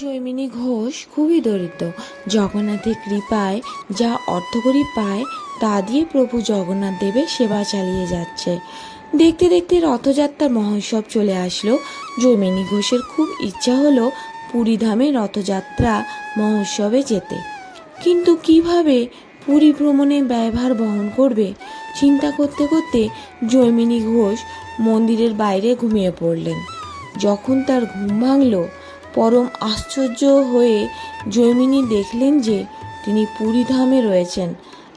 জৈমিনী ঘোষ খুবই দরিদ্র। জগন্নাথের কৃপায় যা অর্থকরী পায়, তা দিয়ে প্রভু জগন্নাথ দেবের সেবা চালিয়ে যাচ্ছে। দেখতে দেখতে রথযাত্রার মহোৎসব চলে আসলো। জৈমিনী ঘোষের খুব ইচ্ছা হলো পুরীধামে রথযাত্রা মহোৎসবে যেতে। কিন্তু কীভাবে পুরী ভ্রমণে ব্যয়ভার বহন করবে, চিন্তা করতে করতে জৈমিনী ঘোষ মন্দিরের বাইরে ঘুমিয়ে পড়লেন। যখন তার ঘুম ভাঙল পরম আশ্চর্য হয়ে জৈমিনী দেখলেন যে তিনি পুরীধামে রয়েছেন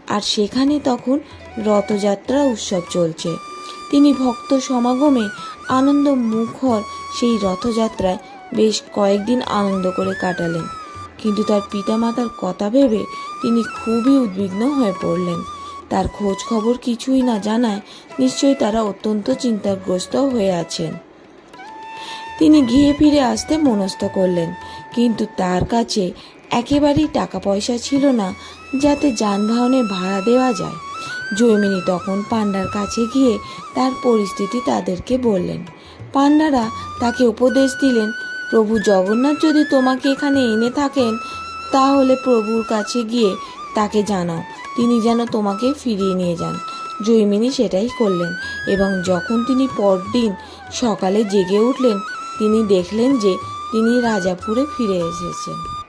আর সেখানে তখন রথযাত্রা উৎসব চলছে। তিনি ভক্ত সমাগমে আনন্দ মুখর সেই রথযাত্রায় বেশ কয়েকদিন আনন্দ করে কাটালেন। কিন্তু তার পিতামাতার কথা ভেবে তিনি খুবই উদ্বিগ্ন হয়ে পড়লেন। তার খোঁজ খবর কিছুই না জানায় নিশ্চয়ই তারা অত্যন্ত চিন্তাগ্রস্ত হয়ে আছেন। তিনি গিয়ে ফিরে আসতে মনস্থ করলেন। কিন্তু তার কাছে একেবারেই টাকা পয়সা ছিল না, যাতে যানবাহনে ভাড়া দেওয়া যায়। জৈমিনী তখন পান্ডার কাছে গিয়ে তার পরিস্থিতি তাদেরকে বললেন। পান্ডারা তাকে উপদেশ দিলেন, প্রভু জগন্নাথ যদি তোমাকে এখানে এনে থাকেন, তাহলে প্রভুর কাছে গিয়ে তাকে জানাও, তিনি যেন তোমাকে ফিরিয়ে নিয়ে যান। জৈমিনী সেটাই করলেন এবং যখন তিনি পরদিন সকালে জেগে উঠলেন তিনি দেখলেন যে তিনি রাজাপুরে ফিরে এসেছেন।